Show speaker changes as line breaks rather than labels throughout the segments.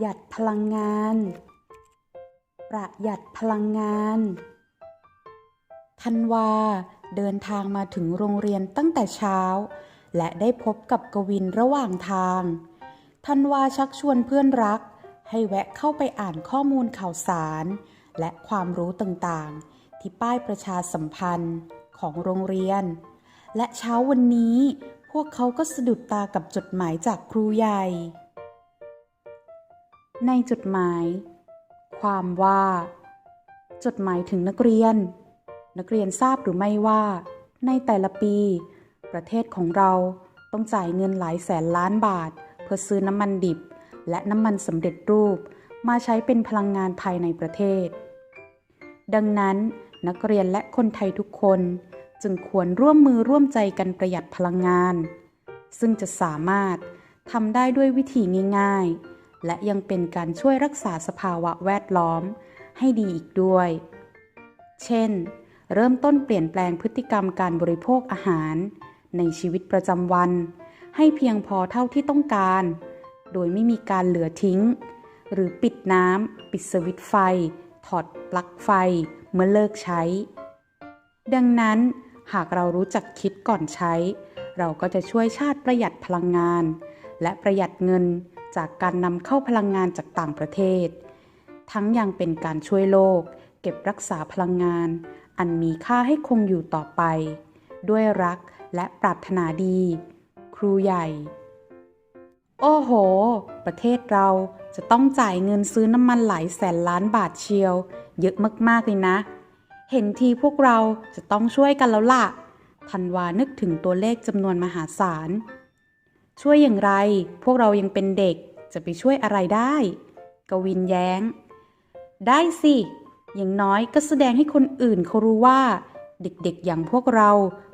หยัดพลังงาน ประหยัดพลังงาน ธันวาเดินทางมาถึงโรงเรียนตั้งแต่เช้า และได้พบกับกวินระหว่างทาง ธันวาชักชวนเพื่อนรัก ให้แวะเข้าไปอ่านข้อมูลข่าวสาร และความรู้ต่างๆ ที่ป้ายประชาสัมพันธ์ของโรงเรียน และเช้าวันนี้พวกเขาก็สะดุดตากับจดหมายจากครูใหญ่ ในจดหมาย ความว่า จดหมายถึงนักเรียน นักเรียนทราบหรือไม่ว่า ในแต่ละปี ประเทศของเราต้องจ่ายเงินหลายแสนล้านบาท เพื่อซื้อน้ำมันดิบ และน้ำมันสำเร็จรูป มาใช้เป็นพลังงานภายในประเทศ ดังนั้น นักเรียนและคนไทยทุกคนจึงควรร่วมมือร่วมใจกันประหยัดพลังงาน ซึ่งจะสามารถทำได้ด้วยวิธีง่าย ๆ และยังเป็นการช่วยรักษาสภาวะแวดล้อม ให้ดีอีกด้วย เช่น เริ่มต้นเปลี่ยนแปลงพฤติกรรมการบริโภคอาหาร ในชีวิตประจำวัน ให้เพียงพอเท่าที่ต้องการ โดยไม่มีการเหลือทิ้ง หรือปิดน้ำ ปิดสวิตไฟ ถอดปลั๊กไฟ เมื่อเลิกใช้ ดังนั้นหากเรารู้จักคิดก่อนใช้ เราก็จะช่วยชาติประหยัดพลังงาน และประหยัดเงิน จากการนำเข้าพลังงานจากต่างประเทศ ทั้งยังเป็นการช่วยโลก เก็บรักษาพลังงาน อันมีค่าให้คงอยู่ต่อไป ด้วยรักและปรารถนาดี ครูใหญ่ โอ้โห ประเทศเราจะต้องจ่ายเงินซื้อน้ำมันหลายแสนล้านบาทเชียว เยอะมากๆเลยนะ เห็นทีพวกเราจะต้องช่วยกันแล้วล่ะธันวานึกถึงตัวเลขจำนวนมหาศาล ช่วยอย่างไร พวกเรายังเป็นเด็กจะไปช่วยอะไรได้ กวินแย้ง ได้สิ อย่างน้อยก็แสดงให้คนอื่นเขารู้ว่า เด็กๆอย่างพวกเรา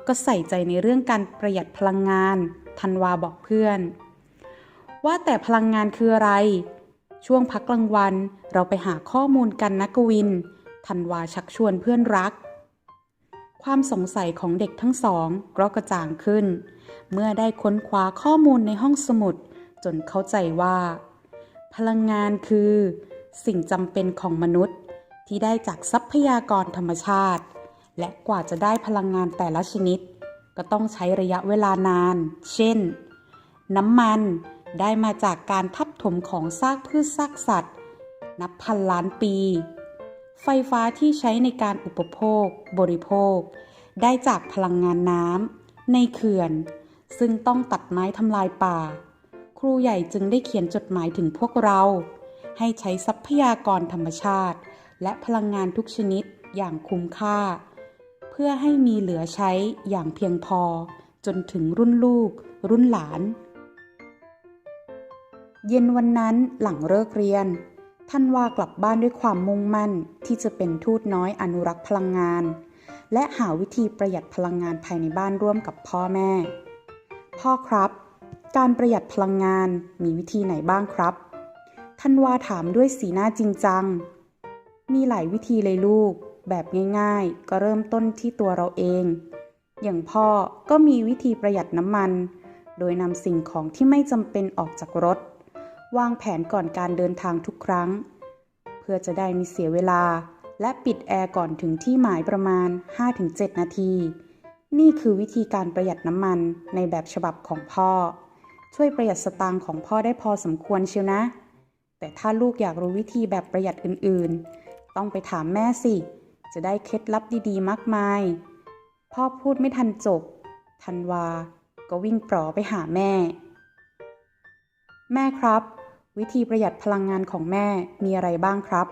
ก็ใส่ใจในเรื่องการประหยัดพลังงานธันวาบอกเพื่อน ว่าแต่พลังงานคืออะไร ช่วงพักกลางวันเราไปหาข้อมูลกันนะกวินธันวาชักชวนเพื่อนรัก ความสงสัยของเด็กทั้งสองก็กระจ่างขึ้น เมื่อได้ค้นคว้าข้อมูลในห้องสมุด จนเข้าใจว่า พลังงานคือ สิ่งจำเป็นของมนุษย์ ที่ได้จากทรัพยากรธรรมชาติ และกว่าจะได้พลังงานแต่ละชนิด ก็ต้องใช้ระยะเวลานาน เช่น น้ำมันได้มาจากการทับถมของซากพืชซากสัตว์ นับพันล้านปี ไฟฟ้าที่ใช้ในการอุปโภค บริโภค ได้จากพลังงานน้ำในเขื่อน ซึ่งต้องตัดไม้ทำลายป่า ครูใหญ่จึงได้เขียนจดหมายถึงพวกเรา ให้ใช้ทรัพยากรธรรมชาติ และพลังงานทุกชนิดอย่างคุ้มค่า เพื่อให้มีเหลือใช้อย่างเพียงพอ จนถึงรุ่นลูก รุ่นหลาน เย็นวันนั้นหลังเลิกเรียน ท่านว่ากลับบ้านด้วยความมุ่งมั่นที่จะเป็นทูตน้อยอนุรักษ์พลังงาน และหาวิธีประหยัดพลังงานภายในบ้านร่วมกับพ่อแม่ พ่อครับ การประหยัดพลังงานมีวิธีไหนบ้างครับ ท่านว่าถามด้วยสีหน้าจริงจัง มีหลายวิธีเลยลูก แบบง่ายๆ ก็เริ่มต้นที่ตัวเราเอง อย่างพ่อก็มีวิธีประหยัดน้ำมัน โดยนำสิ่งของที่ไม่จำเป็นออกจากรถ วางแผนก่อนการเดินทางทุกครั้ง เพื่อจะได้ไมีเสียเวลา และปิดแอร์ก่อนถึงที่หมายประมาณ 5-7 นาที นี่คือวิธีการประหยัดน้ำมันในแบบฉบับของพ่อ ช่วยประหยัดสตางค์ของพ่อได้พอสมควรเชียวนะ แต่ถ้าลูกอยากรู้วิธีแบบประหยัดอื่นๆ ต้องไปถามแม่สิ จะได้เคล็ดลับดีๆ มากมาย พ่อพูดไม่ทันจบทันวา ก็วิ่งปลอไปหาแม่ แม่ครับ วิธีประหยัดพลังงานของแม่มีอะไรบ้างครับ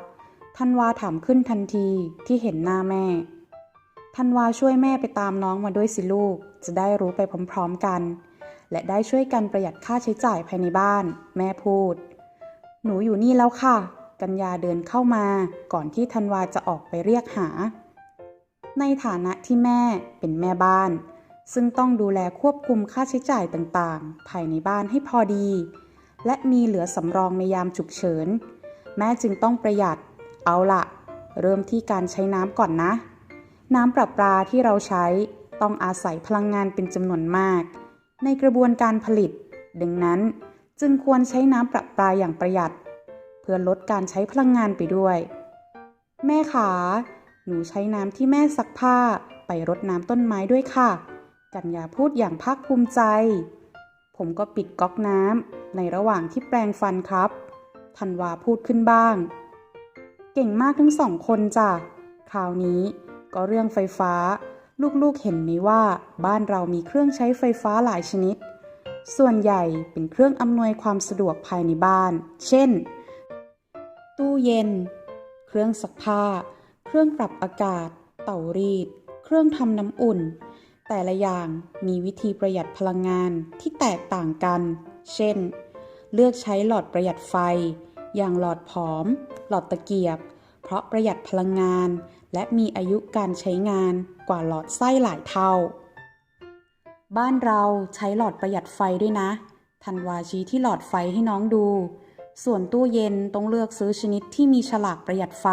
ทันวาถามขึ้นทันทีที่เห็นหน้าแม่ทันวาช่วยแม่ไปตามน้องมาด้วยสิลูก จะได้รู้ไปพร้อมๆกัน และได้ช่วยกันประหยัดค่าใช้จ่ายภายในบ้าน แม่พูด หนูอยู่นี่แล้วค่ะ กัญญาเดินเข้ามา ก่อนที่ธันวาจะออกไปเรียกหา ในฐานะที่แม่เป็นแม่บ้าน ซึ่งต้องดูแลควบคุมค่าใช้จ่ายต่างๆ ภายในบ้านให้พอดี และมีเหลือสำรองในยามฉุกเฉิน แม่จึงต้องประหยัด เอาละเริ่มที่การใช้น้ำก่อนนะ น้ำประปาที่เราใช้ต้องอาศัยพลังงานเป็นจำนวนมาก ในกระบวนการผลิต ดังนั้นจึงควรใช้น้ำประปาอย่างประหยัด เพื่อลดการใช้พลังงานไปด้วย แม่ขา หนูใช้น้ำที่แม่ซักผ้าไปรดน้ำต้นไม้ด้วยค่ะ กัญญาพูดอย่างภาคภูมิใจ ผมก็ปิดก๊อกน้ำในระหว่างที่แปรงฟันครับธันวาพูดขึ้นบ้าง เก่งมากทั้งสองคนจ้ะ คราวนี้ก็เรื่องไฟฟ้า ลูกๆเห็นไหมว่าบ้านเรามีเครื่องใช้ไฟฟ้าหลายชนิด ส่วนใหญ่เป็นเครื่องอำนวยความสะดวกภายในบ้าน เช่น ตู้เย็น เครื่องซักผ้า เครื่องปรับอากาศ เตารีด เครื่องทำน้ำอุ่น แต่ละอย่างมีวิธีประหยัดพลังงานที่แตกต่างกัน เช่น เลือกใช้หลอดประหยัดไฟ อย่างหลอดผอม หลอดตะเกียบ เพราะประหยัดพลังงาน และมีอายุการใช้งานกว่าหลอดไส้หลายเท่า บ้านเราใช้หลอดประหยัดไฟด้วยนะธันวาชี้ที่หลอดไฟให้น้องดู ส่วนตู้เย็นต้องเลือกซื้อชนิดที่มีฉลากประหยัดไฟ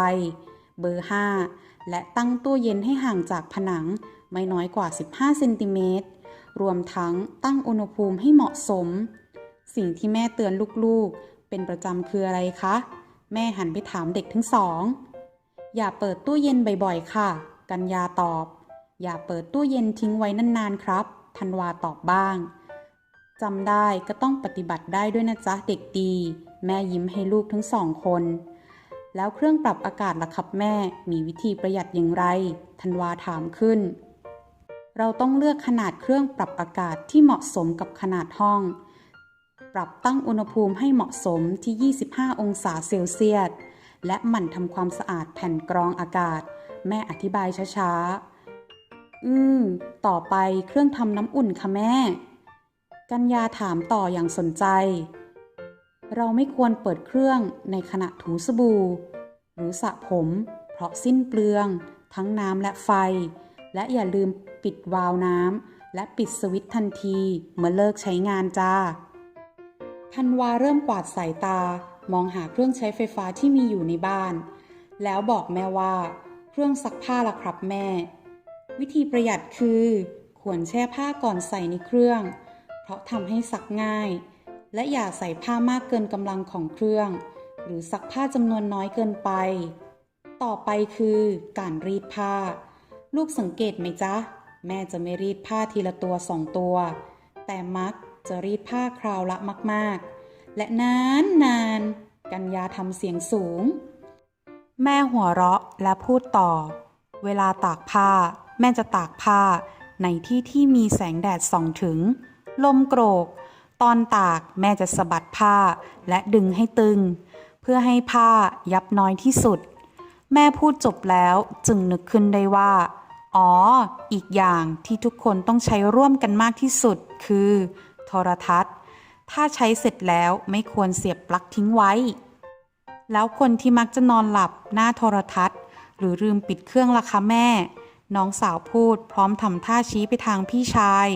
เบอร์ 5 และตั้งตู้เย็นให้ห่างจากผนัง ไม่น้อยกว่า 15 เซนติเมตร รวมทั้งตั้งอุณหภูมิให้เหมาะสม สิ่งที่แม่เตือนลูกๆ เป็นประจำคืออะไรคะ แม่หันไปถามเด็กทั้งสอง อย่าเปิดตู้เย็นบ่อยๆ ค่ะ กัญญาตอบ อย่าเปิดตู้เย็นทิ้งไว้นานๆ ครับ ธันวาตอบบ้างจำได้ก็ต้องปฏิบัติได้ด้วยนะจ๊ะเด็กดี แม่ยิ้มให้ลูกทั้งสองคน แล้วเครื่องปรับอากาศล่ะครับแม่มีวิธีประหยัดอย่างไร ธันวาถามขึ้น เราต้องเลือกขนาดเครื่องปรับอากาศที่เหมาะสมกับขนาดห้อง ปรับตั้งอุณหภูมิให้เหมาะสมที่ 25 องศาเซลเซียส และหมั่นทำความสะอาดแผ่นกรองอากาศ แม่อธิบายช้าๆ อืม ต่อไปเครื่องทำน้ำอุ่นค่ะแม่ กัญญาถามต่ออย่างสนใจ เราไม่ควรเปิดเครื่องในขณะถูสบู่ หรือสระผม เพราะสิ้นเปลือง ทั้งน้ำและไฟ และอย่าลืมปิดวาล์วน้ำและปิดสวิตช์ทันทีเมื่อเลิกใช้งานจ้าธันวาเริ่มกวาดสายตามองหาเครื่องใช้ไฟฟ้าที่มีอยู่ในบ้าน แล้วบอกแม่ว่า เครื่องซักผ้าละครับแม่ วิธีประหยัดคือ ควรแช่ผ้าก่อนใส่ในเครื่อง เพราะทำให้ซักง่าย และอย่าใส่ผ้ามากเกินกำลังของเครื่อง หรือซักผ้าจำนวนน้อยเกินไป ต่อไปคือการรีดผ้า ลูกสังเกตไหมจ๊ะ แม่จะไม่รีดผ้าทีละตัวสองตัว แต่มักจะรีดผ้าคราวละมาก ๆ และนานนานกัญญาทำเสียงสูง แม่หัวเราะและพูดต่อ เวลาตากผ้า แม่จะตากผ้า ในที่ที่มีแสงแดดส่องถึง ลมโกรก ตอนตากแม่จะสะบัดผ้าและดึงให้ตึง เพื่อให้ผ้ายับน้อยที่สุด แม่พูดจบแล้วจึงนึกขึ้นได้ว่า อ๋อ อีกอย่างที่ทุกคนต้องใช้ร่วมกันมากที่สุด คือ โทรทัศน์ ถ้าใช้เสร็จแล้วไม่ควรเสียบปลั๊กทิ้งไว้ แล้วคนที่มักจะนอนหลับหน้าโทรทัศน์ หรือลืมปิดเครื่องล่ะคะแม่ น้องสาวพูดพร้อมทำท่าชี้ไปทางพี่ชาย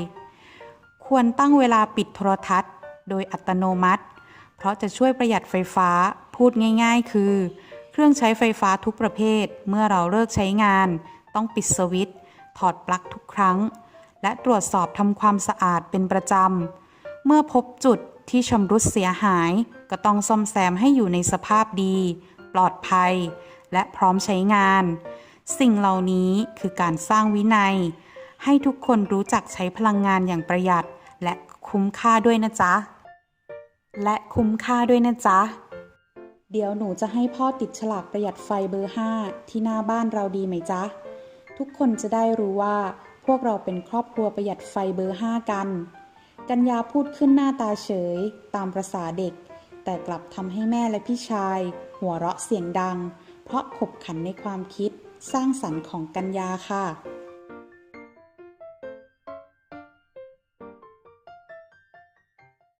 ควรตั้งเวลาปิดโทรทัศน์ โดยอัตโนมัติ เพราะจะช่วยประหยัดไฟฟ้าพูดง่าย ๆ คือ เครื่องใช้ไฟฟ้าทุกประเภท เมื่อเราเลิกใช้งาน ต้องปิดสวิตช์ถอดปลั๊กทุกครั้ง และตรวจสอบทำความสะอาดเป็นประจำ เมื่อพบจุดที่ชำรุดเสียหาย ก็ต้องซ่อมแซมให้อยู่ในสภาพดี ปลอดภัย และพร้อมใช้งาน สิ่งเหล่านี้คือการสร้างวินัย ให้ทุกคนรู้จักใช้พลังงานอย่างประหยัด และคุ้มค่าด้วยนะจ๊ะ และคุ้มค่าด้วยนะจ๊ะ เดี๋ยวหนูจะให้พ่อติดฉลากประหยัดไฟเบอร์ 5 ที่หน้าบ้านเราดีไหมจ๊ะ ทุกคนจะได้รู้ว่า พวกเราเป็นครอบครัวประหยัดไฟเบอร์ 5 กัน กัญญาพูดขึ้นหน้าตาเฉย ตามประษาเด็ก แต่กลับทำให้แม่และพี่ชาย หัวเราะเสียงดัง เพราะขบขันในความคิดสร้างสรรค์ของกัญญาค่ะ